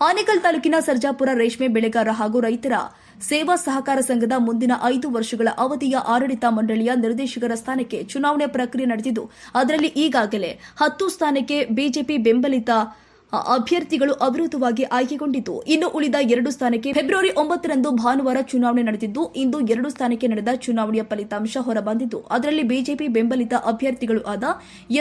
ಆನೇಕಲ್ ತಾಲೂಕಿನ ಸರ್ಜಾಪುರ, ರೇಷ್ಮೆ ಬೆಳೆಗಾರ ಹಾಗೂ ರೈತರ ಸೇವಾ ಸಹಕಾರ ಸಂಘದ ಮುಂದಿನ ಐದು ವರ್ಷಗಳ ಅವಧಿಯ ಆಡಳಿತ ಮಂಡಳಿಯ ನಿರ್ದೇಶಕರ ಸ್ಥಾನಕ್ಕೆ ಚುನಾವಣೆ ಪ್ರಕ್ರಿಯೆ ನಡೆದಿದ್ದು, ಅದರಲ್ಲಿ ಈಗಾಗಲೇ ಹತ್ತು ಸ್ಥಾನಕ್ಕೆ ಬಿಜೆಪಿ ಬೆಂಬಲಿತ ಅಭ್ಯರ್ಥಿಗಳು ಅವಿರೋಧವಾಗಿ ಆಯ್ಕೆಗೊಂಡಿತು ಇನ್ನು ಉಳಿದ ಎರಡು ಸ್ಥಾನಕ್ಕೆ ಫೆಬ್ರವರಿ ಒಂಬತ್ತರಂದು ಭಾನುವಾರ ಚುನಾವಣೆ ನಡೆದಿದ್ದು, ಇಂದು ಎರಡು ಸ್ಥಾನಕ್ಕೆ ನಡೆದ ಚುನಾವಣೆಯ ಫಲಿತಾಂಶ ಹೊರಬಂದಿದ್ದು. ಅದರಲ್ಲಿ ಬಿಜೆಪಿ ಬೆಂಬಲಿತ ಅಭ್ಯರ್ಥಿಗಳು ಆದ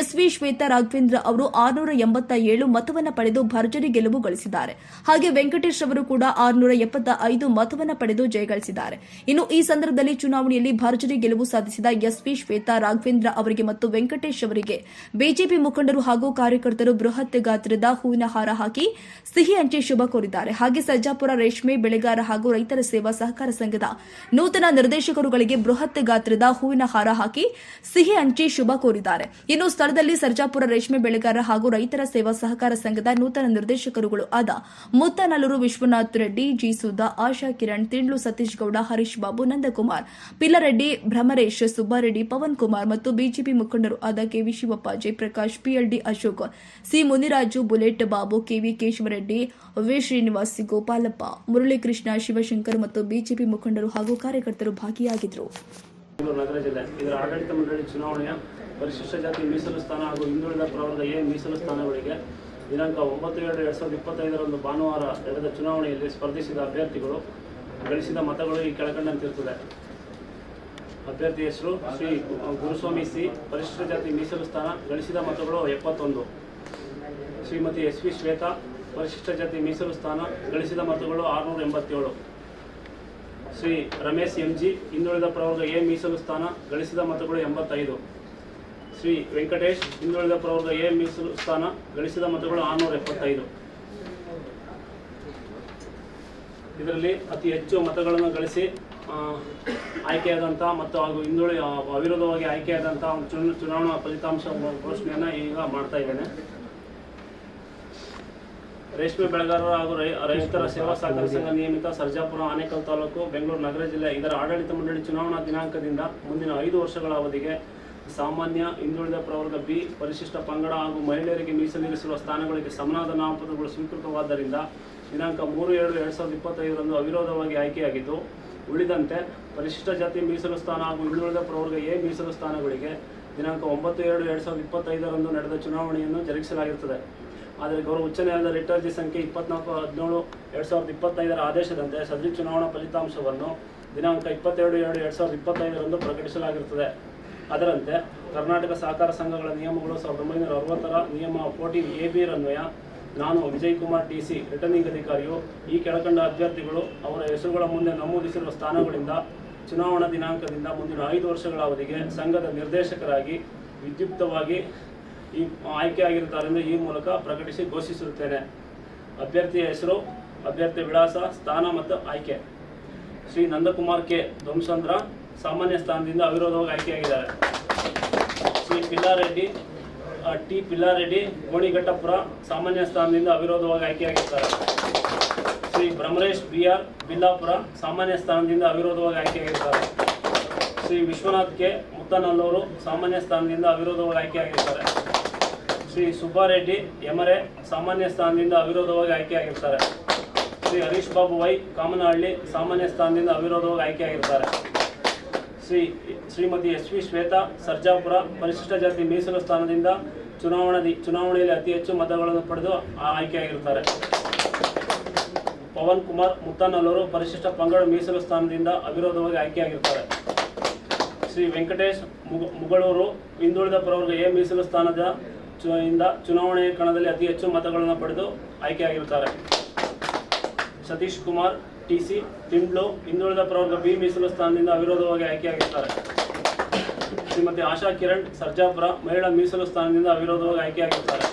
ಎಸ್ವಿ ಶ್ವೇತಾ ರಾಘವೇಂದ್ರ ಅವರು ಆರುನೂರ ಎಂಬತ್ತ ಏಳು ಮತವನ್ನು ಪಡೆದು ಭರ್ಜರಿ ಗೆಲುವು ಗಳಿಸಿದ್ದಾರೆ. ಹಾಗೆ ವೆಂಕಟೇಶ್ ಅವರು ಕೂಡ ಆರುನೂರ ಎಪ್ಪತ್ತ ಐದು ಮತವನ್ನು ಪಡೆದು ಜಯಗಳಿಸಿದ್ದಾರೆ ಇನ್ನು ಈ ಸಂದರ್ಭದಲ್ಲಿ ಚುನಾವಣೆಯಲ್ಲಿ ಭರ್ಜರಿ ಗೆಲುವು ಸಾಧಿಸಿದ ಎಸ್ವಿ ಶ್ವೇತಾ ರಾಘವೇಂದ್ರ ಅವರಿಗೆ ಮತ್ತು ವೆಂಕಟೇಶ್ ಅವರಿಗೆ ಬಿಜೆಪಿ ಮುಖಂಡರು ಹಾಗೂ ಕಾರ್ಯಕರ್ತರು ಬೃಹತ್ ಗಾತ್ರದ ಹೂವಿನ ಹಾರ ಹಾಕಿ ಸಿಹಿ ಹಂಚಿ ಶುಭ ಕೋರಿದ್ದಾರೆ. ಹಾಗೆ ಸರ್ಜಾಪುರ, ರೇಷ್ಮೆ, ಬೆಳೆಗಾರ ಹಾಗೂ ರೈತರ ಸೇವಾ ಸಹಕಾರ ಸಂಘದ ನೂತನ ನಿರ್ದೇಶಕರುಗಳಿಗೆ ಬೃಹತ್ ಗಾತ್ರದ ಹೂವಿನ ಹಾರ ಹಾಕಿ ಸಿಹಿ ಹಂಚಿ ಶುಭ ಕೋರಿದ್ದಾರೆ. ಇನ್ನು ಸ್ಥಳದಲ್ಲಿ ಸರ್ಜಾಪುರ, ರೇಷ್ಮೆ, ಬೆಳೆಗಾರ ಹಾಗೂ ರೈತರ ಸೇವಾ ಸಹಕಾರ ಸಂಘದ ನೂತನ ನಿರ್ದೇಶಕರುಗಳು ಆದ ಮುತ್ತನಲ್ಲೂರು ವಿಶ್ವನಾಥ್ ರೆಡ್ಡಿ, ಜಿ ಸುಧಾ, ಆಶಾ ಕಿರಣ್, ತಿಂಡ್ಲು ಸತೀಶ್ ಗೌಡ, ಹರೀಶ್ ಬಾಬು, ನಂದಕುಮಾರ್, ಪಿಲ್ಲರೆಡ್ಡಿ, ಭ್ರಮರೇಶ್, ಸುಬ್ಬಾರೆಡ್ಡಿ, ಪವನ್ ಕುಮಾರ್ ಮತ್ತು ಬಿಜೆಪಿ ಮುಖಂಡರು ಆದ KV Shivappa, Jayaprakash PLD Ashok, C Muniraju, bullet Babu, KV Keshavareddy, V. Srinivas, Gopalappa, Muralikrishna, Shivashankar ಮತ್ತು ಬಿಜೆಪಿ ಮುಖಂಡರು ಹಾಗೂ ಕಾರ್ಯಕರ್ತರು ಭಾಗಿಯಾಗಿದ್ದರು. ನಗರ ಜಿಲ್ಲೆ. ಇದರ ಆಡಳಿತ ಮಂಡಳಿ ಚುನಾವಣೆಯ ಪರಿಶಿಷ್ಟ ಜಾತಿ ಮೀಸಲು ಸ್ಥಾನ ಹಾಗೂ ಹಿಂದುಳಿದ ಪ್ರವರ್ಗದ ಎ ಮೀಸಲು ಸ್ಥಾನಗಳಿಗೆ ದಿನಾಂಕ ಒಂಬತ್ತು ಎರಡು ಎರಡು ಸಾವಿರದ ಇಪ್ಪತ್ತೈದರಂದು ಭಾನುವಾರ ನಡೆದ ಚುನಾವಣೆಯಲ್ಲಿ ಸ್ಪರ್ಧಿಸಿದ ಅಭ್ಯರ್ಥಿಗಳು, ಗಳಿಸಿದ ಮತಗಳು ಈ ಕೆಳಕಂಡಂತಿರುತ್ತದೆ. ಅಭ್ಯರ್ಥಿ ಹೆಸರು ಶ್ರೀ ಗುರುಸ್ವಾಮಿ ಸಿ, ಪರಿಶಿಷ್ಟ ಜಾತಿ ಮೀಸಲು ಸ್ಥಾನ, ಗಳಿಸಿದ ಮತಗಳು ಎಪ್ಪತ್ತೊಂದು. ಶ್ರೀಮತಿ ಎಸ್ ವಿ ಶ್ವೇತಾ, ಪರಿಶಿಷ್ಟ ಜಾತಿ ಮೀಸಲು ಸ್ಥಾನ ಗಳಿಸಿದ ಮತಗಳು ಆರುನೂರ ಎಂಬತ್ತೇಳು. ಶ್ರೀ ರಮೇಶ್ ಎಂ ಜಿ, ಹಿಂದುಳಿದ ಪ್ರವರ್ಗ ಎ ಮೀಸಲು ಸ್ಥಾನ ಗಳಿಸಿದ ಮತಗಳು ಎಂಬತ್ತೈದು. ಶ್ರೀ ವೆಂಕಟೇಶ್, ಹಿಂದುಳಿದ ಪ್ರವರ್ಗ ಎ ಮೀಸಲು ಸ್ಥಾನ ಗಳಿಸಿದ ಮತಗಳು ಆರುನೂರ ಎಪ್ಪತ್ತೈದು. ಇದರಲ್ಲಿ ಅತಿ ಹೆಚ್ಚು ಮತಗಳನ್ನು ಗಳಿಸಿ ಆಯ್ಕೆಯಾದಂಥ ಮತ್ತು ಹಾಗೂ ಹಿಂದುಳಿ ಅವಿರೋಧವಾಗಿ ಆಯ್ಕೆಯಾದಂಥ ಚುನಾವಣಾ ಫಲಿತಾಂಶ ಘೋಷಣೆಯನ್ನು ಈಗ ಮಾಡ್ತಾ ಇದ್ದೇನೆ. ರೇಷ್ಮೆ ಬೆಳೆಗಾರರು ಹಾಗೂ ರೈತರ ಸೇವಾ ಸಹಕಾರ ಸಂಘ ನಿಯಮಿತ ಸರ್ಜಾಪುರ ಆನೇಕಲ್ ತಾಲೂಕು ಬೆಂಗಳೂರು ನಗರ ಜಿಲ್ಲೆ ಇದರ ಆಡಳಿತ ಮಂಡಳಿ ಚುನಾವಣಾ ದಿನಾಂಕದಿಂದ ಮುಂದಿನ ಐದು ವರ್ಷಗಳ ಅವಧಿಗೆ ಸಾಮಾನ್ಯ ಹಿಂದುಳಿದ ಪ್ರವರ್ಗ ಬಿ ಪರಿಶಿಷ್ಟ ಪಂಗಡ ಹಾಗೂ ಮಹಿಳೆಯರಿಗೆ ಮೀಸಲಿರಿಸಿರುವ ಸ್ಥಾನಗಳಿಗೆ ಸಮನಾದ ನಾಮಪತ್ರಗಳು ಸ್ವೀಕೃತವಾದ್ದರಿಂದ ದಿನಾಂಕ ಮೂರು ಎರಡು ಎರಡು ಸಾವಿರದ ಇಪ್ಪತ್ತೈದರಂದು ಅವಿರೋಧವಾಗಿ ಆಯ್ಕೆಯಾಗಿದ್ದು, ಉಳಿದಂತೆ ಪರಿಶಿಷ್ಟ ಜಾತಿ ಮೀಸಲು ಸ್ಥಾನ ಹಾಗೂ ಹಿಂದುಳಿದ ಪ್ರವರ್ಗ ಎ ಮೀಸಲು ಸ್ಥಾನಗಳಿಗೆ ದಿನಾಂಕ ಒಂಬತ್ತು ಎರಡು ಎರಡು ಸಾವಿರದ ಇಪ್ಪತ್ತೈದರಂದು ನಡೆದ ಚುನಾವಣೆಯನ್ನು ಜರುಗಿಸಲಾಗಿರುತ್ತದೆ. ಆದರೆ ಗೌರವ ಉಚ್ಚ ನ್ಯಾಯಾಲಯದ ರಿಟ್ ಸಂಖ್ಯೆ ಇಪ್ಪತ್ನಾಲ್ಕು, ಹದಿನೇಳು, ಎರಡು ಸಾವಿರದ ಇಪ್ಪತ್ತೈದರ ಆದೇಶದಂತೆ ಸದರಿ ಚುನಾವಣಾ ಫಲಿತಾಂಶವನ್ನು ದಿನಾಂಕ ಇಪ್ಪತ್ತೆರಡು, ಎರಡು ಎರಡು ಸಾವಿರದ ಇಪ್ಪತ್ತೈದರಂದು ಪ್ರಕಟಿಸಲಾಗಿರುತ್ತದೆ ಅದರಂತೆ ಕರ್ನಾಟಕ ಸಹಕಾರ ಸಂಘಗಳ ನಿಯಮಗಳು ಸಾವಿರದ ಒಂಬೈನೂರ ಅರವತ್ತರ ನಿಯಮ ಫೋರ್ಟೀನ್ ಎ ಬಿ ರನ್ವಯ, ನಾನು Vijay Kumar T C, returning ಅಧಿಕಾರಿಯು ಈ ಕೆಳಕಂಡ ಅಭ್ಯರ್ಥಿಗಳು ಅವರ ಹೆಸರುಗಳ ಮುಂದೆ ನಮೂದಿಸಿರುವ ಸ್ಥಾನಗಳಿಂದ ಚುನಾವಣಾ ದಿನಾಂಕದಿಂದ ಮುಂದಿನ ಐದು ವರ್ಷಗಳ ಅವಧಿಗೆ ಸಂಘದ ನಿರ್ದೇಶಕರಾಗಿ ವಿದ್ಯುಕ್ತವಾಗಿ ಈ ಆಯ್ಕೆ ಆಯ್ಕೆಯಾಗಿರುತ್ತಾರೆಂದು ಈ ಮೂಲಕ ಪ್ರಕಟಿಸಿ ಘೋಷಿಸುತ್ತೇನೆ ಅಭ್ಯರ್ಥಿಯ ಹೆಸರು ಅಭ್ಯರ್ಥಿ ವಿಳಾಸ, ಸ್ಥಾನ ಮತ್ತು ಆಯ್ಕೆ. ಶ್ರೀ ನಂದಕುಮಾರ್ ಕೆ. ಧ್ವಂಸಂದ್ರ ಸಾಮಾನ್ಯ ಸ್ಥಾನದಿಂದ ಅವಿರೋಧವಾಗಿ ಆಯ್ಕೆಯಾಗಿದ್ದಾರೆ. ಶ್ರೀ ಪಿಲ್ಲಾರೆಡ್ಡಿ ಟಿ ಪಿಲ್ಲಾರೆಡ್ಡಿ, ಗೋಣಿಘಟ್ಟಪುರ ಸಾಮಾನ್ಯ ಸ್ಥಾನದಿಂದ ಅವಿರೋಧವಾಗಿ ಆಯ್ಕೆಯಾಗಿರ್ತಾರೆ. ಶ್ರೀ ಭ್ರಮರೇಶ್ ಬಿ ಆರ್ ಬಿಲ್ಲಾಪುರ ಸಾಮಾನ್ಯ ಸ್ಥಾನದಿಂದ ಅವಿರೋಧವಾಗಿ ಆಯ್ಕೆಯಾಗಿದ್ದಾರೆ ಶ್ರೀ ವಿಶ್ವನಾಥ್ ಕೆ. ಮುತ್ತನಲ್ಲೂರು ಸಾಮಾನ್ಯ ಸ್ಥಾನದಿಂದ ಅವಿರೋಧವಾಗಿ ಆಯ್ಕೆಯಾಗಿರ್ತಾರೆ. ಶ್ರೀ ಸುಬ್ಬಾರೆಡ್ಡಿ ಎಮರೆ ಸಾಮಾನ್ಯ ಸ್ಥಾನದಿಂದ ಅವಿರೋಧವಾಗಿ ಆಯ್ಕೆಯಾಗಿರ್ತಾರೆ. ಶ್ರೀ ಹರೀಶ್ ಬಾಬು ವೈ ಕಾಮನಹಳ್ಳಿ ಸಾಮಾನ್ಯ ಸ್ಥಾನದಿಂದ ಅವಿರೋಧವಾಗಿ ಆಯ್ಕೆಯಾಗಿರ್ತಾರೆ. ಶ್ರೀ ಶ್ರೀಮತಿ ಎಸ್ ವಿ ಶ್ವೇತಾ ಸರ್ಜಾಪುರ ಪರಿಶಿಷ್ಟ ಜಾತಿ ಮೀಸಲು ಸ್ಥಾನದಿಂದ ಚುನಾವಣಾ ಚುನಾವಣೆಯಲ್ಲಿ ಅತಿ ಹೆಚ್ಚು ಮತಗಳನ್ನು ಪಡೆದು ಆ- ಆಯ್ಕೆಯಾಗಿರ್ತಾರೆ. ಪವನ್ ಕುಮಾರ್ ಮುತ್ತನಲ್ಲೂರು ಪರಿಶಿಷ್ಟ ಪಂಗಡ ಮೀಸಲು ಸ್ಥಾನದಿಂದ ಅವಿರೋಧವಾಗಿ ಆಯ್ಕೆಯಾಗಿರ್ತಾರೆ. ಶ್ರೀ ವೆಂಕಟೇಶ್ ಮುಗ- ಮುಗಳೂರು ಹಿಂದುಳಿದ ಪ್ರವರ್ಗ ಎ ಮೀಸಲು ಸ್ಥಾನದ ಇಂದ ಚುನಾವಣೆಯ ಕಣದಲ್ಲಿ ಅತಿ ಹೆಚ್ಚು ಮತಗಳನ್ನು ಪಡೆದು ಆಯ್ಕೆಯಾಗಿರುತ್ತಾರೆ. ಸತೀಶ್ ಕುಮಾರ್, ಟಿ ಸಿ ತಿಂಡ್ಲು ಹಿಂದುಳಿದ ಪ್ರವರ್ಗ ಬಿ ಮೀಸಲು ಸ್ಥಾನದಿಂದ ಅವಿರೋಧವಾಗಿ ಆಯ್ಕೆಯಾಗಿರ್ತಾರೆ. ಶ್ರೀಮತಿ ಆಶಾ ಕಿರಣ್, ಸರ್ಜಾಪುರ ಮಹಿಳಾ ಮೀಸಲು ಸ್ಥಾನದಿಂದ ಅವಿರೋಧವಾಗಿ ಆಯ್ಕೆಯಾಗಿರ್ತಾರೆ.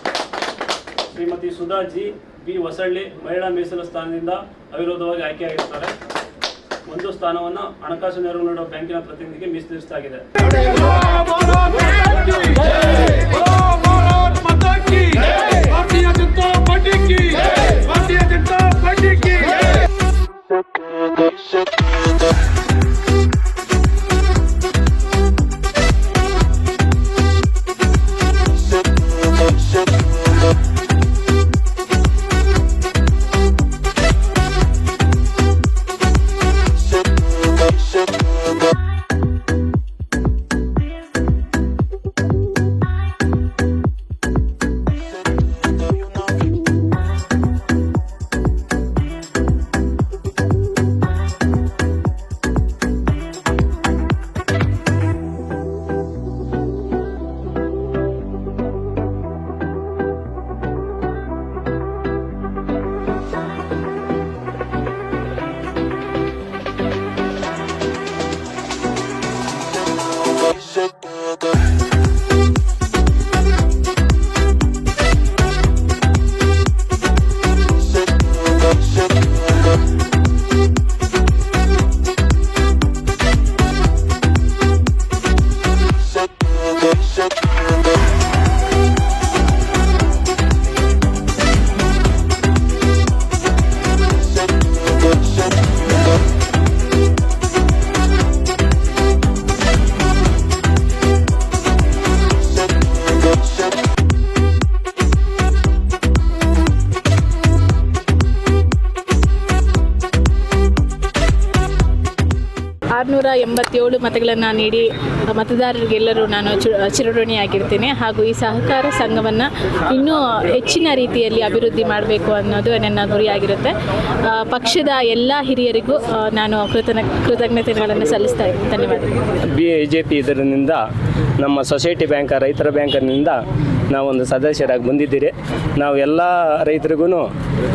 ಶ್ರೀಮತಿ ಸುಧಾ ಜಿ, ಬಿ ಹೊಸಳ್ಳಿ ಮಹಿಳಾ ಮೀಸಲು ಸ್ಥಾನದಿಂದ ಅವಿರೋಧವಾಗಿ ಆಯ್ಕೆಯಾಗಿರ್ತಾರೆ. ಒಂದು ಸ್ಥಾನವನ್ನು ಹಣಕಾಸು ನೆರವು ನೀಡುವ ಬ್ಯಾಂಕಿನ ಪ್ರತಿನಿಧಿಗೆ ಮೀಸಲಿರಿಸಲಾಗಿದೆ. ಮತಗಳನ್ನು ನೀಡಿ ಮತದಾರರಿಗೆಲ್ಲರೂ ನಾನು ಚಿರಋಣಿಯಾಗಿರ್ತೇನೆ ಹಾಗೂ ಈ ಸಹಕಾರ ಸಂಘವನ್ನು ಇನ್ನೂ ಹೆಚ್ಚಿನ ರೀತಿಯಲ್ಲಿ ಅಭಿವೃದ್ಧಿ ಮಾಡಬೇಕು ಅನ್ನೋದು ನನ್ನ ಗುರಿಯಾಗಿರುತ್ತೆ. ಪಕ್ಷದ ಎಲ್ಲ ಹಿರಿಯರಿಗೂ ನಾನು ಕೃತನ ಕೃತಜ್ಞತೆಗಳನ್ನು ಸಲ್ಲಿಸ್ತಾ ಇದ್ದೀನಿ. ಧನ್ಯವಾದ ಬಿ ಜೆ ಪಿ ಇದರಿಂದ ನಮ್ಮ ಸೊಸೈಟಿ ಬ್ಯಾಂಕ್ ರೈತರ ಬ್ಯಾಂಕಿನಿಂದ ನಾವೊಂದು ಸದಸ್ಯರಾಗಿ ಬಂದಿದ್ದೀರಿ. ನಾವು ಎಲ್ಲ ರೈತರಿಗೂ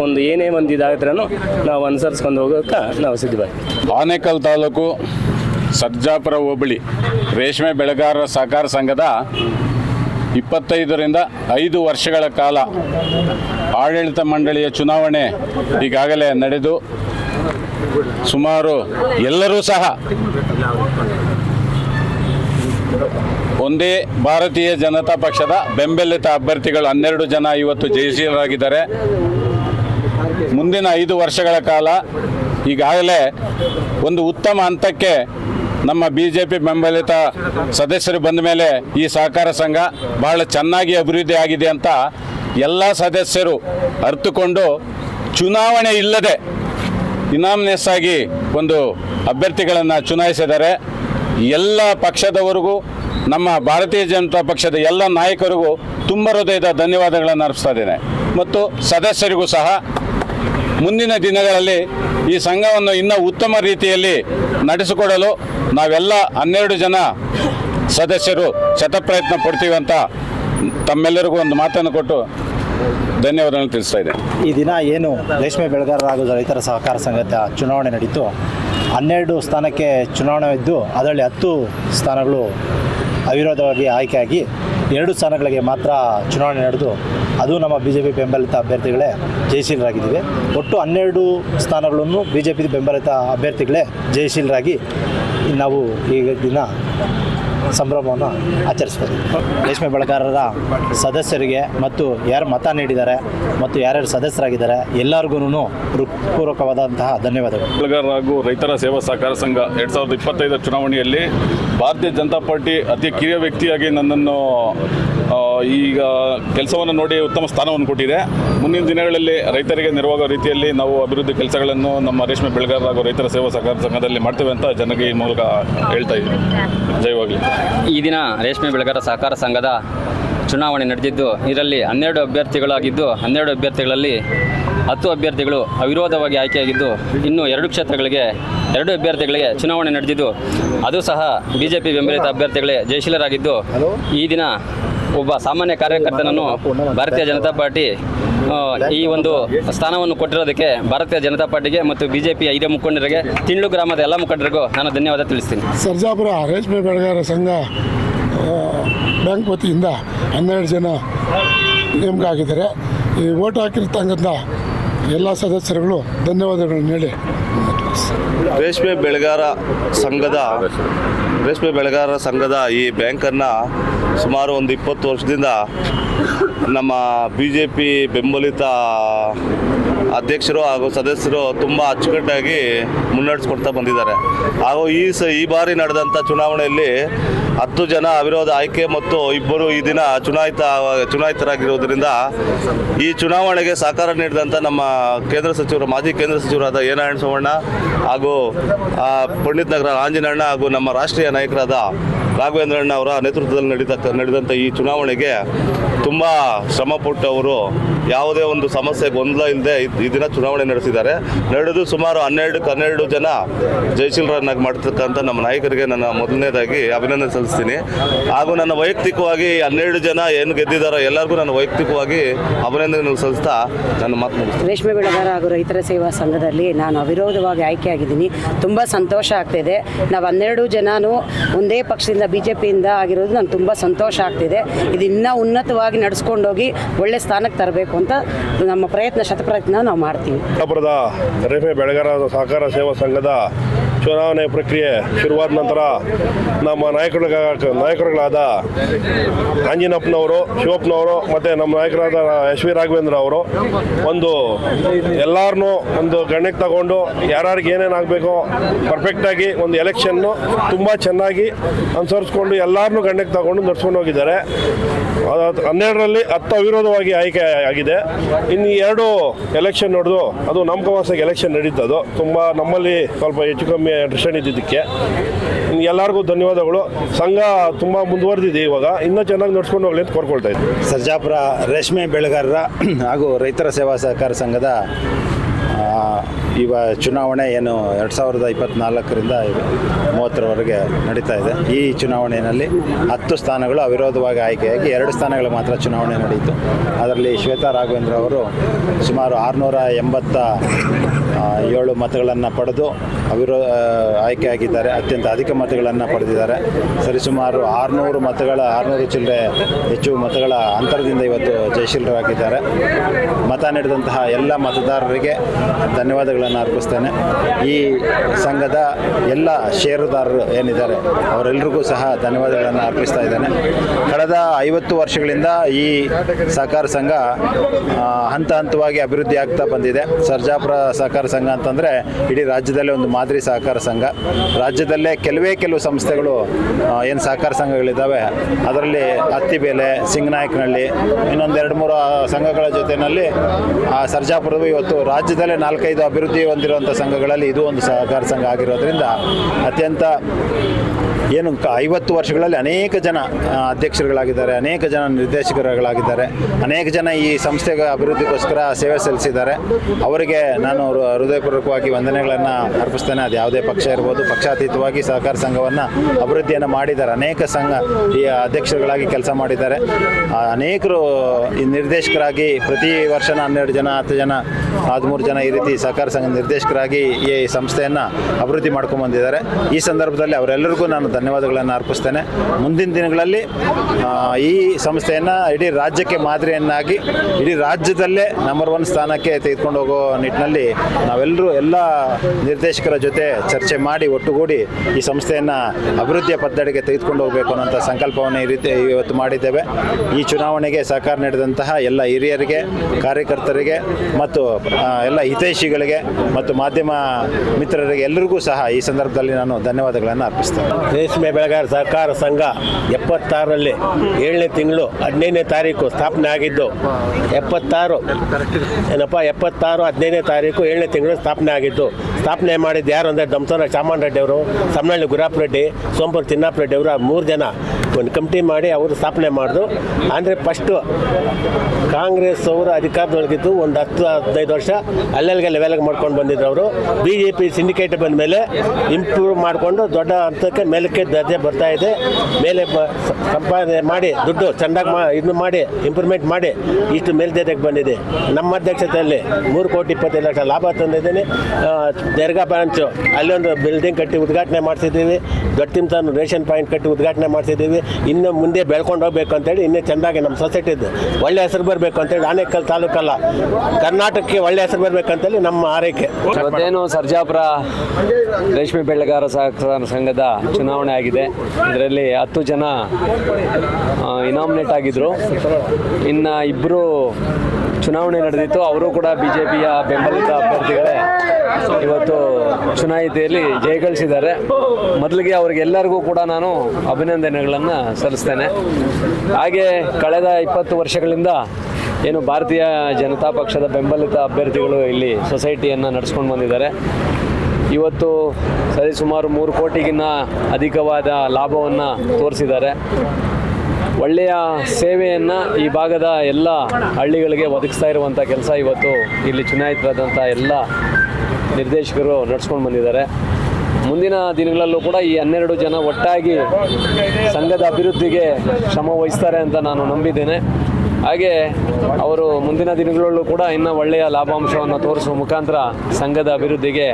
ಒಂದು ಏನೇ ಒಂದು ಇದಾದ್ರೂ ನಾವು ಅನುಸರಿಸ್ಕೊಂಡು ಹೋಗೋಕೆ ನಾವು ಸಿದ್ಧವಾಗಿ ಆನೇಕಲ್ ತಾಲೂಕು ಸರ್ಜಾಪುರ ಹೋಬಳಿ ರೇಷ್ಮೆ ಬೆಳೆಗಾರರ ಸಹಕಾರ ಸಂಘದ ಇಪ್ಪತ್ತೈದರಿಂದ ಐದು ವರ್ಷಗಳ ಕಾಲ ಆಡಳಿತ ಮಂಡಳಿಯ ಚುನಾವಣೆ ಈಗಾಗಲೇ ನಡೆದು ಸುಮಾರು ಎಲ್ಲರೂ ಸಹ ಒಂದೇ ಭಾರತೀಯ ಜನತಾ ಪಕ್ಷದ ಬೆಂಬಲಿತ ಅಭ್ಯರ್ಥಿಗಳು ಹನ್ನೆರಡು ಜನ ಇವತ್ತು ಜಯಶೀಲರಾಗಿದ್ದಾರೆ. ಮುಂದಿನ ಐದು ವರ್ಷಗಳ ಕಾಲ ಈಗಾಗಲೇ ಒಂದು ಉತ್ತಮ ಹಂತಕ್ಕೆ ನಮ್ಮ ಬಿ ಬೆಂಬಲಿತ ಸದಸ್ಯರು ಬಂದ ಮೇಲೆ ಈ ಸಹಕಾರ ಸಂಘ ಬಹಳ ಚೆನ್ನಾಗಿ ಅಭಿವೃದ್ಧಿ ಆಗಿದೆ ಅಂತ ಎಲ್ಲ ಸದಸ್ಯರು ಅರ್ಥಕೊಂಡು ಚುನಾವಣೆ ಇಲ್ಲದೆ ಇನಾಮ್ನೆಸ್ ಆಗಿ ಒಂದು ಅಭ್ಯರ್ಥಿಗಳನ್ನು ಚುನಾಯಿಸಿದ್ದಾರೆ. ಎಲ್ಲ ಪಕ್ಷದವರಿಗೂ, ನಮ್ಮ ಭಾರತೀಯ ಜನತಾ ಪಕ್ಷದ ಎಲ್ಲ ನಾಯಕರಿಗೂ ತುಂಬ ಹೃದಯದ ಧನ್ಯವಾದಗಳನ್ನು ಅರ್ಪಿಸ್ತಾ ಇದ್ದೇನೆ. ಮತ್ತು ಸದಸ್ಯರಿಗೂ ಸಹ ಮುಂದಿನ ದಿನಗಳಲ್ಲಿ ಈ ಸಂಘವನ್ನು ಇನ್ನೂ ಉತ್ತಮ ರೀತಿಯಲ್ಲಿ ನಡೆಸಿಕೊಡಲು ನಾವೆಲ್ಲ ಹನ್ನೆರಡು ಜನ ಸದಸ್ಯರು ಶತಪ್ರಯತ್ನ ಪಡ್ತೀವಿ ಅಂತ ತಮ್ಮೆಲ್ಲರಿಗೂ ಒಂದು ಮಾತನ್ನು ಕೊಟ್ಟು ಧನ್ಯವಾದಗಳನ್ನು ತಿಳಿಸ್ತಾ ಇದೆ ಈ ದಿನ ಏನು ರೇಷ್ಮೆ ಬೆಳೆಗಾರರ ಹಾಗೂ ರೈತರ ಸಹಕಾರ ಸಂಘದ ಚುನಾವಣೆ ನಡೀತು. ಹನ್ನೆರಡು ಸ್ಥಾನಕ್ಕೆ ಚುನಾವಣೆ ಇದ್ದು ಅದರಲ್ಲಿ ಹತ್ತು ಸ್ಥಾನಗಳು ಅವಿರೋಧವಾಗಿ ಆಯ್ಕೆಯಾಗಿ ಎರಡು ಸ್ಥಾನಗಳಿಗೆ ಮಾತ್ರ ಚುನಾವಣೆ ನಡೆದು ಅದು ನಮ್ಮ ಬಿ ಜೆ ಪಿ ಬೆಂಬಲಿತ ಅಭ್ಯರ್ಥಿಗಳೇ ಜಯಶೀಲರಾಗಿದ್ದೀವಿ. ಒಟ್ಟು ಹನ್ನೆರಡು ಸ್ಥಾನಗಳನ್ನು ಬಿ ಜೆ ಪಿ ಬೆಂಬಲಿತ ಅಭ್ಯರ್ಥಿಗಳೇ ಜಯಶೀಲರಾಗಿ ನಾವು ಈ ದಿನ ಸಂಭ್ರಮವನ್ನು ಆಚರಿಸ್ಬೋದು. ರೇಷ್ಮೆ ಬೆಳೆಗಾರರ ಸದಸ್ಯರಿಗೆ ಮತ್ತು ಯಾರು ಮತ ನೀಡಿದ್ದಾರೆ ಮತ್ತು ಯಾರ್ಯಾರು ಸದಸ್ಯರಾಗಿದ್ದಾರೆ ಎಲ್ಲರಿಗೂ ಹೃತ್ಪೂರ್ವಕವಾದಂತಹ ಧನ್ಯವಾದಗಳು. ಬೆಳೆಗಾರರ ಹಾಗೂ ರೈತರ ಸೇವಾ ಸಹಕಾರ ಸಂಘ ಎರಡು ಸಾವಿರದ ಇಪ್ಪತ್ತೈದರ ಚುನಾವಣೆಯಲ್ಲಿ ಭಾರತೀಯ ಜನತಾ ಪಾರ್ಟಿ ಅತಿ ಕಿರಿಯ ವ್ಯಕ್ತಿಯಾಗಿ ನನ್ನನ್ನು ಈಗ ಕೆಲಸವನ್ನು ನೋಡಿ ಉತ್ತಮ ಸ್ಥಾನವನ್ನು ಕೊಟ್ಟಿದೆ. ಮುಂದಿನ ದಿನಗಳಲ್ಲಿ ರೈತರಿಗೆ ನೆರವಾಗುವ ರೀತಿಯಲ್ಲಿ ನಾವು ಅಭಿವೃದ್ಧಿ ಕೆಲಸಗಳನ್ನು ನಮ್ಮ ರೇಷ್ಮೆ ಬೆಳಗಾರ ಹಾಗೂ ರೈತರ ಸೇವಾ ಸಹಕಾರ ಸಂಘದಲ್ಲಿ ಮಾಡ್ತೇವೆ ಅಂತ ಜನರಿಗೆ ಈ ಮೂಲಕ ಹೇಳ್ತಾ ಇದ್ದೀನಿ. ಜಯವಾಗಲಿ ಈ ದಿನ ರೇಷ್ಮೆ ಬೆಳೆಗಾರ ಸಹಕಾರ ಸಂಘದ ಚುನಾವಣೆ ನಡೆದಿದ್ದು, ಇದರಲ್ಲಿ ಹನ್ನೆರಡು ಅಭ್ಯರ್ಥಿಗಳಾಗಿದ್ದು, ಹನ್ನೆರಡು ಅಭ್ಯರ್ಥಿಗಳಲ್ಲಿ ಹತ್ತು ಅಭ್ಯರ್ಥಿಗಳು ಅವಿರೋಧವಾಗಿ ಆಯ್ಕೆಯಾಗಿದ್ದು, ಇನ್ನು ಎರಡು ಕ್ಷೇತ್ರಗಳಿಗೆ, ಎರಡು ಅಭ್ಯರ್ಥಿಗಳಿಗೆ ಚುನಾವಣೆ ನಡೆದಿದ್ದು, ಅದು ಸಹ ಬಿ ಜೆ ಪಿ ಬೆಂಬಲಿತ ಅಭ್ಯರ್ಥಿಗಳೇ ಜಯಶೀಲರಾಗಿದ್ದು, ಈ ದಿನ ಒಬ್ಬ ಸಾಮಾನ್ಯ ಕಾರ್ಯಕರ್ತನನ್ನು ಭಾರತೀಯ ಜನತಾ ಪಾರ್ಟಿ ಈ ಒಂದು ಸ್ಥಾನವನ್ನು ಕೊಟ್ಟಿರೋದಕ್ಕೆ ಭಾರತೀಯ ಜನತಾ ಪಾರ್ಟಿಗೆ ಮತ್ತು ಬಿ ಜೆ ಪಿಯ ಹಿರಿಯ ಮುಖಂಡರಿಗೆ ತಿಂಡ್ಲು ಗ್ರಾಮದ ಎಲ್ಲ ಮುಖಂಡರಿಗೂ ನಾನು ಧನ್ಯವಾದ ತಿಳಿಸ್ತೀನಿ. ಸರ್ಜಾಪುರ ರೇಷ್ಮೆ ಬೆಳೆಗಾರ ಸಂಘ ಬ್ಯಾಂಕ್ ವತಿಯಿಂದ ಹನ್ನೆರಡು ಜನ ನೇಮಕ ಆಗಿದ್ದಾರೆ ಈ ಓಟ್ ಹಾಕಿರ್ತಕ್ಕಂಥ ಎಲ್ಲ ಸದಸ್ಯರುಗಳು ಧನ್ಯವಾದಗಳನ್ನು ಹೇಳಿ. ರೇಷ್ಮೆ ಬೆಳೆಗಾರ ಸಂಘದ ರೇಷ್ಮೆ ಬೆಳೆಗಾರರ ಸಂಘದ ಈ ಬ್ಯಾಂಕನ್ನು ಸುಮಾರು ಒಂದು ಇಪ್ಪತ್ತು ವರ್ಷದಿಂದ ನಮ್ಮ ಬಿ ಜೆ ಪಿ ಬೆಂಬಲಿತ ಅಧ್ಯಕ್ಷರು ಹಾಗೂ ಸದಸ್ಯರು ತುಂಬ ಅಚ್ಚುಕಟ್ಟಾಗಿ ಮುನ್ನಡೆಸ್ಕೊಡ್ತಾ ಬಂದಿದ್ದಾರೆ. ಹಾಗೂ ಈ ಸ, ಈ ಬಾರಿ ನಡೆದಂಥ ಚುನಾವಣೆಯಲ್ಲಿ ಹತ್ತು ಜನ ಅವಿರೋಧ ಆಯ್ಕೆ ಮತ್ತು ಇಬ್ಬರು ಈ ದಿನ ಚುನಾಯಿತ, ಚುನಾಯಿತರಾಗಿರುವುದರಿಂದ ಈ ಚುನಾವಣೆಗೆ ಸಹಕಾರ ನೀಡಿದಂಥ ನಮ್ಮ ಕೇಂದ್ರ ಸಚಿವರು, ಮಾಜಿ ಕೇಂದ್ರ ಸಚಿವರಾದ ಎ ನಾರಾಯಣ ಸೋಮಣ್ಣ ಹಾಗೂ ಪಂಡಿತ್ ನಗರ ಆಂಜನಣ್ಣ ಹಾಗೂ ನಮ್ಮ ರಾಷ್ಟ್ರೀಯ ನಾಯಕರಾದ ರಾಘವೇಂದ್ರಣ್ಣ ಅವರ ನೇತೃತ್ವದಲ್ಲಿ ನಡೀತ ನಡೆದಂಥ ಈ ಚುನಾವಣೆಗೆ ತುಂಬ ಶ್ರಮಪಟ್ಟು ಅವರು ಯಾವುದೇ ಒಂದು ಸಮಸ್ಯೆ ಗೊಂದಲ ಇಲ್ಲದೆ ಈ ದಿನ ಚುನಾವಣೆ ನಡೆಸಿದ್ದಾರೆ. ನಡೆದು ಸುಮಾರು ಹನ್ನೆರಡಕ್ಕೆ ಹನ್ನೆರಡು ಜನ ಜಯಶೀಲರನ್ನಾಗಿ ಮಾಡ್ತಕ್ಕಂಥ ನಮ್ಮ ನಾಯಕರಿಗೆ ನನ್ನ ಮೊದಲನೇದಾಗಿ ಅಭಿನಂದನೆ ಸಲ್ಲಿಸ್ತೀನಿ. ಹಾಗೂ ನನ್ನ ವೈಯಕ್ತಿಕವಾಗಿ ಹನ್ನೆರಡು ಜನ ಏನು ಗೆದ್ದಿದ್ದಾರೋ ಎಲ್ಲರಿಗೂ ನಾನು ವೈಯಕ್ತಿಕವಾಗಿ ಅಭಿನಂದನೆ ಸಲ್ಲಿಸ್ತಾ ನನ್ನ ಮಾತು ರೇಷ್ಮೆ ಬೆಳೆಗಾರ ಹಾಗೂ ರೈತರ ಸೇವಾ ಸಂಘದಲ್ಲಿ ನಾನು ಅವಿರೋಧವಾಗಿ ಆಯ್ಕೆಯಾಗಿದ್ದೀನಿ. ತುಂಬ ಸಂತೋಷ ಆಗ್ತಿದೆ ನಾವು ಹನ್ನೆರಡು ಜನನು ಒಂದೇ ಪಕ್ಷದಿಂದ ಬಿ ಜೆ ಆಗಿರೋದು ನಂಗೆ ತುಂಬ ಸಂತೋಷ ಆಗ್ತಿದೆ. ಇದು ಇನ್ನೂ ಉನ್ನತವಾಗಿ ನಡೆಸ್ಕೊಂಡೋಗಿ ಒಳ್ಳೆ ಸ್ಥಾನಕ್ಕೆ ತರಬೇಕು ಅಂತ ನಮ್ಮ ಪ್ರಯತ್ನ ಶತಪ್ರಯತ್ನ ನಾವು ಮಾಡ್ತೀವಿ. ಬೆಳಗಾರ ಸಹಕಾರ ಸೇವಾ ಸಂಘದ ಚುನಾವಣೆ ಪ್ರಕ್ರಿಯೆ ಶುರುವಾದ ನಂತರ ನಮ್ಮ ನಾಯಕರುಗಳ ನಾಯಕರುಗಳಾದ ಅಂಜಿನಪ್ಪನವರು, ಶಿವಪ್ಪನವರು ಮತ್ತು ನಮ್ಮ ನಾಯಕರಾದ ಎಸ್ ವಿ ರಾಘವೇಂದ್ರ ಅವರು ಒಂದು ಎಲ್ಲರನ್ನೂ ಒಂದು ಗಣ್ಯಕ್ಕೆ ತಗೊಂಡು ಯಾರ್ಯಾರಿಗೆ ಏನೇನು ಆಗಬೇಕು ಪರ್ಫೆಕ್ಟಾಗಿ ಒಂದು ಎಲೆಕ್ಷನ್ನು ತುಂಬ ಚೆನ್ನಾಗಿ ಅನುಸರಿಸ್ಕೊಂಡು ಎಲ್ಲರನ್ನೂ ಗಣ್ಯಕ್ಕೆ ತಗೊಂಡು ನಡೆಸ್ಕೊಂಡು ಹೋಗಿದ್ದಾರೆ. ಹನ್ನೆರಡರಲ್ಲಿ ಹತ್ತು ಅವಿರೋಧವಾಗಿ ಆಯ್ಕೆ ಆಗಿದೆ. ಇನ್ನು ಎರಡು ಎಲೆಕ್ಷನ್ ನೋಡಿದು ಅದು ನಮ್ಮ ನಾಮಕವಾಸಾಗಿ ಎಲೆಕ್ಷನ್ ನಡೀತದು. ತುಂಬ ನಮ್ಮಲ್ಲಿ ಸ್ವಲ್ಪ ಹೆಚ್ಚು ಕಮ್ಮಿ ಅಂಡರ್ಸ್ಟ್ಯಾಂಡ್ ಇದ್ದಿದ್ದಕ್ಕೆ. ಎಲ್ಲರಿಗೂ ಧನ್ಯವಾದಗಳು. ಸಂಘ ತುಂಬ ಮುಂದುವರೆದಿದೆ ಇವಾಗ. ಇನ್ನೂ ಚೆನ್ನಾಗಿ ನಡ್ಸ್ಕೊಂಡು ಹೋಗಲಿ ಅಂತ ಕೋರ್ಕೊಳ್ತಾ ಇದ್ದೆ ಸರ್ಜಾಪುರ ರೇಷ್ಮೆ ಬೆಳೆಗಾರರ ಹಾಗೂ ರೈತರ ಸೇವಾ ಸಹಕಾರ ಸಂಘದ ಇವ ಚುನಾವಣೆ ಏನು ಎರಡು ಸಾವಿರದ ಇಪ್ಪತ್ತ್ನಾಲ್ಕರಿಂದ ಮೂವತ್ತರವರೆಗೆ ನಡೀತಾ ಇದೆ. ಈ ಚುನಾವಣೆಯಲ್ಲಿ ಹತ್ತು ಸ್ಥಾನಗಳು ಅವಿರೋಧವಾಗಿ ಆಯ್ಕೆಯಾಗಿ ಎರಡು ಸ್ಥಾನಗಳು ಮಾತ್ರ ಚುನಾವಣೆ ನಡೆಯಿತು. ಅದರಲ್ಲಿ ಶ್ವೇತಾ ರಾಘವೇಂದ್ರ ಅವರು ಸುಮಾರು ಆರುನೂರ ಎಂಬತ್ತ ಏಳು ಮತಗಳನ್ನು ಪಡೆದು ಅವಿರೋ ಆಯ್ಕೆಯಾಗಿದ್ದಾರೆ. ಅತ್ಯಂತ ಅಧಿಕ ಮತಗಳನ್ನು ಪಡೆದಿದ್ದಾರೆ. ಸರಿಸುಮಾರು ಆರುನೂರು ಮತಗಳ, ಆರುನೂರು ಚಿಲ್ಲರೆ ಹೆಚ್ಚು ಮತಗಳ ಅಂತರದಿಂದ ಇವತ್ತು ಜಯಶೀಲರಾಗಿದ್ದಾರೆ. ಮತ ನೀಡಿದಂತಹ ಎಲ್ಲ ಮತದಾರರಿಗೆ ಧನ್ಯವಾದಗಳನ್ನು ಅರ್ಪಿಸ್ತೇನೆ. ಈ ಸಂಘದ ಎಲ್ಲ ಷೇರುದಾರರು ಏನಿದ್ದಾರೆ ಅವರೆಲ್ಲರಿಗೂ ಸಹ ಧನ್ಯವಾದಗಳನ್ನು ಅರ್ಪಿಸ್ತಾ ಇದ್ದೇನೆ. ಕಳೆದ ಐವತ್ತು ವರ್ಷಗಳಿಂದ ಈ ಸಹಕಾರ ಸಂಘ ಹಂತ ಹಂತವಾಗಿ ಅಭಿವೃದ್ಧಿ ಆಗ್ತಾ ಬಂದಿದೆ. ಸರ್ಜಾಪುರ ಸಹಕಾರ ಸಂಘ ಅಂತಂದರೆ ಇಡೀ ರಾಜ್ಯದಲ್ಲೇ ಒಂದು ಮಾದರಿ ಸಹಕಾರ ಸಂಘ. ರಾಜ್ಯದಲ್ಲೇ ಕೆಲವೇ ಕೆಲವು ಸಂಸ್ಥೆಗಳು ಏನು ಸಹಕಾರ ಸಂಘಗಳಿದ್ದಾವೆ, ಅದರಲ್ಲಿ ಹತ್ತಿಬೇಲೆ, ಸಿಂಗನಾಯಕನಹಳ್ಳಿ ಇನ್ನೊಂದು ಎರಡು ಮೂರು ಸಂಘಗಳ ಜೊತೆಯಲ್ಲಿ, ಆ ಸರ್ಜಾಪುರದ ಇವತ್ತು ರಾಜ್ಯದಲ್ಲೇ ನಾಲ್ಕೈದು ಅಭಿವೃದ್ಧಿ ಹೊಂದಿರುವಂಥ ಸಂಘಗಳಲ್ಲಿ ಇದು ಒಂದು ಸಹಕಾರ ಸಂಘ ಆಗಿರೋದ್ರಿಂದ ಅತ್ಯಂತ ಏನು ಐವತ್ತು ವರ್ಷಗಳಲ್ಲಿ ಅನೇಕ ಜನ ಅಧ್ಯಕ್ಷರುಗಳಾಗಿದ್ದಾರೆ, ಅನೇಕ ಜನ ನಿರ್ದೇಶಕರುಗಳಾಗಿದ್ದಾರೆ, ಅನೇಕ ಜನ ಈ ಸಂಸ್ಥೆಗೆ ಅಭಿವೃದ್ಧಿಗೋಸ್ಕರ ಸೇವೆ ಸಲ್ಲಿಸಿದ್ದಾರೆ. ಅವರಿಗೆ ನಾನು ಹೃದಯಪೂರ್ವಕವಾಗಿ ವಂದನೆಗಳನ್ನು ಅರ್ಪಿಸ್ತೇನೆ. ಅದು ಯಾವುದೇ ಪಕ್ಷ ಇರ್ಬೋದು, ಪಕ್ಷಾತೀತವಾಗಿ ಸಹಕಾರ ಸಂಘವನ್ನು ಅಭಿವೃದ್ಧಿಯನ್ನು ಮಾಡಿದ್ದಾರೆ. ಅನೇಕ ಸಂಘ ಈ ಅಧ್ಯಕ್ಷರುಗಳಾಗಿ ಕೆಲಸ ಮಾಡಿದ್ದಾರೆ. ಅನೇಕರು ಈ ನಿರ್ದೇಶಕರಾಗಿ ಪ್ರತಿ ವರ್ಷನ ಹನ್ನೆರಡು ಜನ, ಹತ್ತು ಜನ, ಹದಿಮೂರು ಜನ ಈ ರೀತಿ ಸಹಕಾರ ಸಂಘ ನಿರ್ದೇಶಕರಾಗಿ ಈ ಸಂಸ್ಥೆಯನ್ನು ಅಭಿವೃದ್ಧಿ ಮಾಡ್ಕೊಂಡು ಬಂದಿದ್ದಾರೆ ಈ ಸಂದರ್ಭದಲ್ಲಿ ಅವರೆಲ್ಲರಿಗೂ ನಾನು ಧನ್ಯವಾದಗಳನ್ನು ಅರ್ಪಿಸ್ತೇನೆ. ಮುಂದಿನ ದಿನಗಳಲ್ಲಿ ಈ ಸಂಸ್ಥೆಯನ್ನು ಇಡೀ ರಾಜ್ಯಕ್ಕೆ ಮಾದರಿಯನ್ನಾಗಿ, ಇಡೀ ರಾಜ್ಯದಲ್ಲೇ ನಂಬರ್ ಒನ್ ಸ್ಥಾನಕ್ಕೆ ತೆಗೆದುಕೊಂಡು ಹೋಗೋ ನಿಟ್ಟಿನಲ್ಲಿ ನಾವೆಲ್ಲರೂ ಎಲ್ಲ ನಿರ್ದೇಶಕರ ಜೊತೆ ಚರ್ಚೆ ಮಾಡಿ, ಒಟ್ಟುಗೂಡಿ ಈ ಸಂಸ್ಥೆಯನ್ನು ಅಭಿವೃದ್ಧಿಯ ಪದ್ದಡಿಗೆ ತೆಗೆದುಕೊಂಡು ಹೋಗಬೇಕು ಅನ್ನೋಂಥ ಸಂಕಲ್ಪವನ್ನು ಈ ರೀತಿ ಇವತ್ತು ಮಾಡಿದ್ದೇವೆ. ಈ ಚುನಾವಣೆಗೆ ಸಹಕಾರ ನೀಡಿದಂತಹ ಎಲ್ಲ ಹಿರಿಯರಿಗೆ, ಕಾರ್ಯಕರ್ತರಿಗೆ ಮತ್ತು ಎಲ್ಲ ಹಿತೈಷಿಗಳಿಗೆ ಮತ್ತು ಮಾಧ್ಯಮ ಮಿತ್ರರಿಗೆ ಎಲ್ಲರಿಗೂ ಸಹ ಈ ಸಂದರ್ಭದಲ್ಲಿ ನಾನು ಧನ್ಯವಾದಗಳನ್ನು ಅರ್ಪಿಸ್ತೇನೆ. ರೇಷ್ಮೆ ಬೆಳೆಗಾರ ಸಹಕಾರ ಸಂಘ ಎಪ್ಪತ್ತಾರರಲ್ಲಿ ಏಳನೇ ತಿಂಗಳು ಹದಿನೈದನೇ ತಾರೀಕು ಸ್ಥಾಪನೆ ಆಗಿದ್ದು ಎಪ್ಪತ್ತಾರು, ಏನಪ್ಪ, ಎಪ್ಪತ್ತಾರು, ಹದಿನೈದನೇ ತಾರೀಕು ಏಳನೇ ತಿಂಗಳು ಸ್ಥಾಪನೆ ಆಗಿದ್ದು. ಸ್ಥಾಪನೆ ಮಾಡಿದ್ದು ಯಾರು ಅಂದರೆ ಧಮ್ಸರ ಚಾಮನ್ ರೆಡ್ಡಿ ಅವರು ಗುರಾಪ್ ರೆಡ್ಡಿ ಸೋಂಪುರ್ ಚಿನ್ನಪ್ಪ ರೆಡ್ಡಿ ಅವರು ಮೂರು ಜನ. ಒಂದು ಕಮಿಟಿ ಮಾಡಿ ಅವರು ಸ್ಥಾಪನೆ ಮಾಡಿದ್ರು ಅಂದರೆ ಫಸ್ಟು ಕಾಂಗ್ರೆಸ್ ಅವರು ಅಧಿಕಾರದೊಳಗಿದ್ದು ಒಂದು ಹತ್ತು, ಹದಿನೈದು ವರ್ಷ ಅಲ್ಲೆಲ್ಲಿಗೆ ಲೆವೆಲ್ಗೆ ಮಾಡ್ಕೊಂಡು ಬಂದಿದ್ರು ಅವರು. ಬಿ ಜೆ ಪಿ ಸಿಂಡಿಕೇಟ್ ಬಂದ ಮೇಲೆ ಇಂಪ್ರೂವ್ ಮಾಡಿಕೊಂಡು ದೊಡ್ಡ ಹಂತಕ್ಕೆ ಮೇಲಕ್ಕೆ ದರ್ಜೆ ಬರ್ತಾ ಇದೆ. ಮೇಲೆ ಸಂಪಾದನೆ ಮಾಡಿ, ದುಡ್ಡು ಚೆಂದಾಗಿ ಮಾ ಇದು ಮಾಡಿ ಇಂಪ್ರೂವ್ಮೆಂಟ್ ಮಾಡಿ ಇಷ್ಟು ಮೇಲ್ದರ್ಜೆಗೆ ಬಂದಿದೆ. ನಮ್ಮ ಅಧ್ಯಕ್ಷತೆಯಲ್ಲಿ ಮೂರು ಕೋಟಿ ಇಪ್ಪತ್ತೈದು ಲಕ್ಷ ಲಾಭ ತಂದಿದ್ದೀನಿ. ದರ್ಗಾ ಬ್ರಾಂಚು ಅಲ್ಲೊಂದು ಬಿಲ್ಡಿಂಗ್ ಕಟ್ಟಿ ಉದ್ಘಾಟನೆ ಮಾಡಿಸಿದ್ದೀವಿ. ದೊಡ್ಡ ರೇಷನ್ ಪಾಯಿಂಟ್ ಕಟ್ಟಿ ಉದ್ಘಾಟನೆ ಮಾಡ್ತಿದ್ದೀವಿ ಇನ್ನು ಮುಂದೆ ಬೆಳ್ಕೊಂಡು ಹೋಗ್ಬೇಕು ಅಂತೇಳಿ ಇನ್ನೂ ಚೆಂದಾಗಿ ನಮ್ಮ ಸೊಸೈಟಿದು ಒಳ್ಳೆ ಹೆಸರು ಬರಬೇಕು ಅಂತೇಳಿ ಆನೇಕಲ್ ತಾಲೂಕಲ್ಲ. ಕರ್ನಾಟಕಕ್ಕೆ ಒಳ್ಳೆ ಹೆಸರು ಬರಬೇಕಂತೇಳಿ ನಮ್ಮ ಆರೈಕೆ. ಇವತ್ತೇನು ಸರ್ಜಾಪುರ ರೇಷ್ಮೆ ಬೆಳೆಗಾರ ಸಹಕಾರ ಸಂಘದ ಚುನಾವಣೆ ಆಗಿದೆ. ಇದರಲ್ಲಿ ಹತ್ತು ಜನ ಇನಾಮಿನೇಟ್ ಆಗಿದ್ದರು ಇನ್ನು ಇಬ್ಬರು ಚುನಾವಣೆ ನಡೆದಿತ್ತು, ಅವರು ಕೂಡ ಬಿ ಜೆ ಪಿಯ ಬೆಂಬಲಿತ ಅಭ್ಯರ್ಥಿಗಳೇ. ಇವತ್ತು ಚುನಾಯಿತಿಯಲ್ಲಿ ಜಯಗಳಿಸಿದ್ದಾರೆ ಮೊದಲಿಗೆ ಅವ್ರಿಗೆಲ್ಲರಿಗೂ ಕೂಡ ನಾನು ಅಭಿನಂದನೆಗಳನ್ನು ಸಲ್ಲಿಸ್ತೇನೆ. ಹಾಗೆ ಕಳೆದ ಇಪ್ಪತ್ತು ವರ್ಷಗಳಿಂದ ಏನು ಭಾರತೀಯ ಜನತಾ ಪಕ್ಷದ ಬೆಂಬಲಿತ ಅಭ್ಯರ್ಥಿಗಳು ಇಲ್ಲಿ ಸೊಸೈಟಿಯನ್ನು ನಡೆಸ್ಕೊಂಡು ಬಂದಿದ್ದಾರೆ. ಇವತ್ತು ಸರಿಸುಮಾರು ಮೂರು ಕೋಟಿಗಿನ್ನ ಅಧಿಕವಾದ ಲಾಭವನ್ನು ತೋರಿಸಿದ್ದಾರೆ. ಒಳ್ಳೆಯ ಸೇವೆಯನ್ನು ಈ ಭಾಗದ ಎಲ್ಲ ಹಳ್ಳಿಗಳಿಗೆ ಒದಗಿಸ್ತಾ ಇರುವಂಥ ಕೆಲಸ ಇವತ್ತು ಇಲ್ಲಿ ಚುನಾಯಿತರಾದಂಥ ಎಲ್ಲ ನಿರ್ದೇಶಕರು ನಡೆಸ್ಕೊಂಡು ಬಂದಿದ್ದಾರೆ. ಮುಂದಿನ ದಿನಗಳಲ್ಲೂ ಕೂಡ ಈ ಹನ್ನೆರಡು ಜನ ಒಟ್ಟಾಗಿ ಸಂಘದ ಅಭಿವೃದ್ಧಿಗೆ ಶ್ರಮ ವಹಿಸ್ತಾರೆ ಅಂತ ನಾನು ನಂಬಿದ್ದೇನೆ. ಹಾಗೆ ಅವರು ಮುಂದಿನ ದಿನಗಳಲ್ಲೂ ಕೂಡ ಇನ್ನೂ ಒಳ್ಳೆಯ ಲಾಭಾಂಶವನ್ನು ತೋರಿಸುವ ಮುಖಾಂತರ ಸಂಘದ ಅಭಿವೃದ್ಧಿಗೆ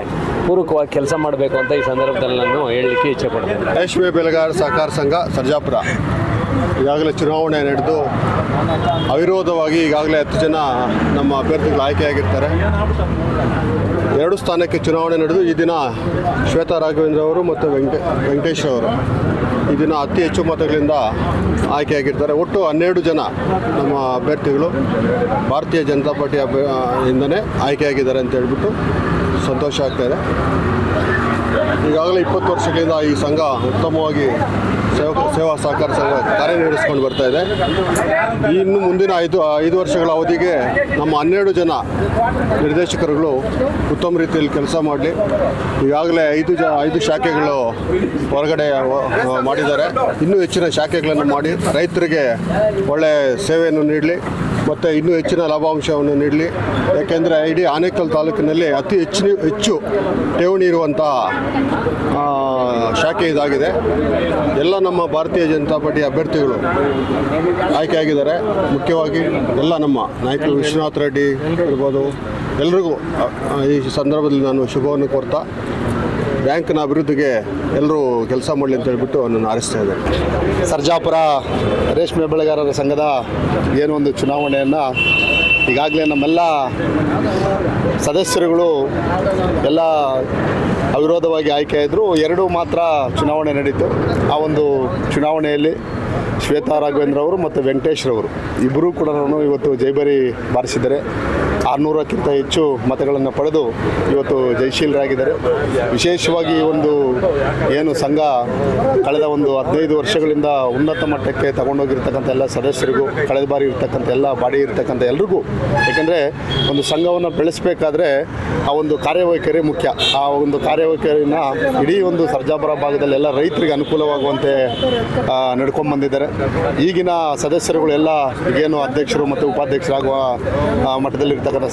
ಪೂರಕವಾಗಿ ಕೆಲಸ ಮಾಡಬೇಕು ಅಂತ ಈ ಸಂದರ್ಭದಲ್ಲಿ ನಾನು ಹೇಳಲಿಕ್ಕೆ ಇಚ್ಛೆ ಪಡ್ತೇನೆ. ರೇಷ್ಮೆ ಬೆಳೆಗಾರ ಸಹಕಾರ ಸಂಘ, ಸರ್ಜಾಪುರ. ಈಗಾಗಲೇ ಚುನಾವಣೆ ನಡೆದು ಅವಿರೋಧವಾಗಿ ಈಗಾಗಲೇ ಹತ್ತು ಜನ ನಮ್ಮ ಅಭ್ಯರ್ಥಿಗಳು ಆಯ್ಕೆಯಾಗಿರ್ತಾರೆ. ಎರಡು ಸ್ಥಾನಕ್ಕೆ ಚುನಾವಣೆ ನಡೆದು ಈ ದಿನ ಶ್ವೇತಾ ರಾಘವೇಂದ್ರ ಅವರು ಮತ್ತು ವೆಂಕಟ ವೆಂಕಟೇಶ್ ಅವರು ಈ ದಿನ ಅತಿ ಹೆಚ್ಚು ಮತಗಳಿಂದ ಆಯ್ಕೆಯಾಗಿರ್ತಾರೆ. ಒಟ್ಟು ಹನ್ನೆರಡು ಜನ ನಮ್ಮ ಅಭ್ಯರ್ಥಿಗಳು ಭಾರತೀಯ ಜನತಾ ಪಾರ್ಟಿ ಇಂದನೇ ಆಯ್ಕೆಯಾಗಿದ್ದಾರೆ ಅಂತ ಹೇಳ್ಬಿಟ್ಟು ಸಂತೋಷ ಆಗ್ತಾಯಿದೆ ಈಗಾಗಲೇ ಇಪ್ಪತ್ತು ವರ್ಷಗಳಿಂದ ಈ ಸಂಘ ಉತ್ತಮವಾಗಿ ಸೇವಾ ಸಹಕಾರ ಸಂಘ ಕಾರ್ಯನಿರ್ವಹಿಸ್ಕೊಂಡು ಬರ್ತಾ ಇದೆ. ಇನ್ನು ಮುಂದಿನ ಐದು ಐದು ವರ್ಷಗಳ ಅವಧಿಗೆ ನಮ್ಮ ಹನ್ನೆರಡು ಜನ ನಿರ್ದೇಶಕರುಗಳು ಉತ್ತಮ ರೀತಿಯಲ್ಲಿ ಕೆಲಸ ಮಾಡಲಿ. ಈಗಾಗಲೇ ಐದು ಜ ಐದು ಶಾಖೆಗಳು ಹೊರಗಡೆ ಮಾಡಿದ್ದಾರೆ. ಇನ್ನೂ ಹೆಚ್ಚಿನ ಶಾಖೆಗಳನ್ನು ಮಾಡಿ ರೈತರಿಗೆ ಒಳ್ಳೆಯ ಸೇವೆಯನ್ನು ನೀಡಲಿ. ಮತ್ತು ಇನ್ನೂ ಹೆಚ್ಚಿನ ಲಾಭಾಂಶವನ್ನು ನೀಡಲಿ. ಯಾಕೆಂದರೆ ಇಡೀ ಆನೇಕಲ್ ತಾಲೂಕಿನಲ್ಲಿ ಅತಿ ಹೆಚ್ಚಿನ, ಹೆಚ್ಚು ಠೇವಣಿ ಇರುವಂತಹ ಶಾಖೆ ಇದಾಗಿದೆ. ಎಲ್ಲ ನಮ್ಮ ಭಾರತೀಯ ಜನತಾ ಪಾರ್ಟಿ ಅಭ್ಯರ್ಥಿಗಳು ಆಯ್ಕೆಯಾಗಿದ್ದಾರೆ ಮುಖ್ಯವಾಗಿ ಎಲ್ಲ ನಮ್ಮ ನಾಯಕರು ವಿಶ್ವನಾಥ್ ರೆಡ್ಡಿ ಇರ್ಬೋದು. ಎಲ್ರಿಗೂ ಈ ಸಂದರ್ಭದಲ್ಲಿ ನಾನು ಶುಭವನ್ನು ಕೋರ್ತಾ ಬ್ಯಾಂಕ್ನ ಅಭಿವೃದ್ಧಿಗೆ ಎಲ್ಲರೂ ಕೆಲಸ ಮಾಡಲಿ ಅಂತ ಹೇಳ್ಬಿಟ್ಟು ನಾನು ಆರಿಸ್ತಾ ಇದ್ದೇನೆ ಸರ್ಜಾಪುರ ರೇಷ್ಮೆ ಬೆಳೆಗಾರರ ಸಂಘದ ಏನೊಂದು ಚುನಾವಣೆಯನ್ನು ಈಗಾಗಲೇ ನಮ್ಮೆಲ್ಲ ಸದಸ್ಯರುಗಳು ಎಲ್ಲ ಅವಿರೋಧವಾಗಿ ಆಯ್ಕೆಯಾದರು ಎರಡು ಮಾತ್ರ ಚುನಾವಣೆ ನಡೀತು. ಆ ಒಂದು ಚುನಾವಣೆಯಲ್ಲಿ ಶ್ವೇತಾ ರಾಘವೇಂದ್ರ ಅವರು ಮತ್ತು ವೆಂಕಟೇಶ್ರವರು. ಇಬ್ಬರೂ ಕೂಡ ನಾನು ಇವತ್ತು ಜೈಬರಿ ಬಾರಿಸಿದ್ದಾರೆ. ಆರುನೂರಕ್ಕಿಂತ ಹೆಚ್ಚು ಮತಗಳನ್ನು ಪಡೆದು ಇವತ್ತು ಜಯಶೀಲರಾಗಿದ್ದಾರೆ. ವಿಶೇಷವಾಗಿ ಒಂದು ಏನು ಸಂಘ ಕಳೆದ ಒಂದು ಹದಿನೈದು ವರ್ಷಗಳಿಂದ ಉನ್ನತ ಮಟ್ಟಕ್ಕೆ ತಗೊಂಡೋಗಿರ್ತಕ್ಕಂಥ ಎಲ್ಲ ಸದಸ್ಯರಿಗೂ ಕಳೆದ ಬಾರಿ ಇರ್ತಕ್ಕಂಥ ಎಲ್ಲ ಬಾಡಿ ಇರ್ತಕ್ಕಂಥ ಎಲ್ರಿಗೂ ಯಾಕಂದರೆ ಒಂದು ಸಂಘವನ್ನು ಬೆಳೆಸಬೇಕಾದ್ರೆ ಆ ಒಂದು ಕಾರ್ಯವೈಖರಿ ಮುಖ್ಯ. ಆ ಒಂದು ಕಾರ್ಯವೈಖರಿನ ಇಡೀ ಒಂದು ಸರ್ಜಾಪುರ ಭಾಗದಲ್ಲಿ ಎಲ್ಲ ರೈತರಿಗೆ ಅನುಕೂಲವಾಗುವಂತೆ ನಡ್ಕೊಂಬಂದಿದ್ದಾರೆ ಬಂದಿದ್ದಾರೆ. ಈಗಿನ ಸದಸ್ಯರುಗಳೆಲ್ಲ ಈಗೇನು ಅಧ್ಯಕ್ಷರು ಮತ್ತು ಉಪಾಧ್ಯಕ್ಷರಾಗುವ ಆ,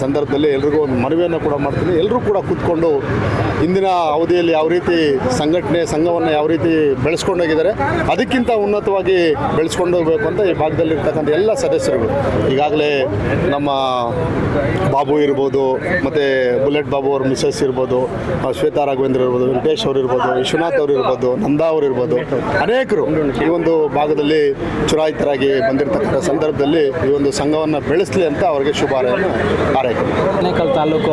ಸಂದರ್ಭದಲ್ಲಿ ಎಲ್ರಿಗೂ ಒಂದು ಮನವಿಯನ್ನು ಕೂಡ ಮಾಡ್ತೀನಿ. ಎಲ್ಲರೂ ಕೂಡ ಕೂತ್ಕೊಂಡು ಇಂದಿನ ಅವಧಿಯಲ್ಲಿ ಯಾವ ರೀತಿ ಸಂಘಟನೆ, ಸಂಘವನ್ನು ಯಾವ ರೀತಿ ಬೆಳೆಸ್ಕೊಂಡೋಗಿದ್ದಾರೆ ಅದಕ್ಕಿಂತ ಉನ್ನತವಾಗಿ ಬೆಳೆಸ್ಕೊಂಡು ಹೋಗಬೇಕು ಅಂತ ಈ ಭಾಗದಲ್ಲಿರ್ತಕ್ಕಂಥ ಎಲ್ಲ ಸದಸ್ಯರುಗಳು. ಈಗಾಗಲೇ ನಮ್ಮ ಬಾಬು ಇರ್ಬೋದು, ಮತ್ತು ಬುಲೆಟ್ ಬಾಬು ಅವ್ರ ಮಿಸಸ್ ಇರ್ಬೋದು ಶ್ವೇತಾ ರಾಘವೇಂದ್ರ ಇರ್ಬೋದು, ವೆಂಕಟೇಶ್ ಅವರು ಇರ್ಬೋದು, ವಿಶ್ವನಾಥ್ ಅವರು ಇರ್ಬೋದು, ನಂದಾ ಅವರು ಇರ್ಬೋದು, ಅನೇಕರು ಈ ಒಂದು ಭಾಗದಲ್ಲಿ ಚುನಾಯಿತರಾಗಿ ಬಂದಿರತಕ್ಕಂಥ ಸಂದರ್ಭದಲ್ಲಿ ಈ ಒಂದು ಸಂಘವನ್ನು ಬೆಳೆಸಲಿ ಅಂತ ಅವರಿಗೆ ಶುಭಾರಯನ್ನು ಹಾರೈಕೆ ಆನೇಕಲ್ ತಾಲೂಕು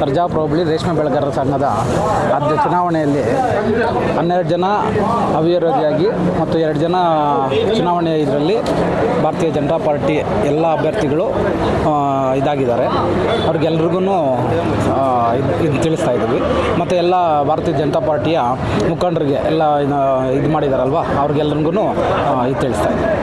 ಸರ್ಜಾಪುರ ಹೋಬಳಿ ರೇಷ್ಮೆ ಬೆಳೆಗಾರರ ಸಂಘದ ಅಧ್ಯ ಚುನಾವಣೆಯಲ್ಲಿ ಹನ್ನೆರಡು ಜನ ಅವಿರೋಧಿಯಾಗಿ ಮತ್ತು ಎರಡು ಜನ ಚುನಾವಣೆ ಇದರಲ್ಲಿ ಭಾರತೀಯ ಜನತಾ ಪಾರ್ಟಿ ಎಲ್ಲ ಅಭ್ಯರ್ಥಿಗಳು ಇದಾಗಿದ್ದಾರೆ. ಅವ್ರಿಗೆಲ್ರಿಗೂ ಇದು ತಿಳಿಸ್ತಾ ಇದ್ದೀವಿ. ಮತ್ತು ಎಲ್ಲ ಭಾರತೀಯ ಜನತಾ ಪಾರ್ಟಿಯ ಮುಖಂಡರಿಗೆ ಎಲ್ಲ ಇದು ಮಾಡಿದಾರಲ್ವ? ಅವ್ರಿಗೆಲ್ರಿಗೂ ಇದು ತಿಳಿಸ್ತಾ ಇದ್ದೀವಿ.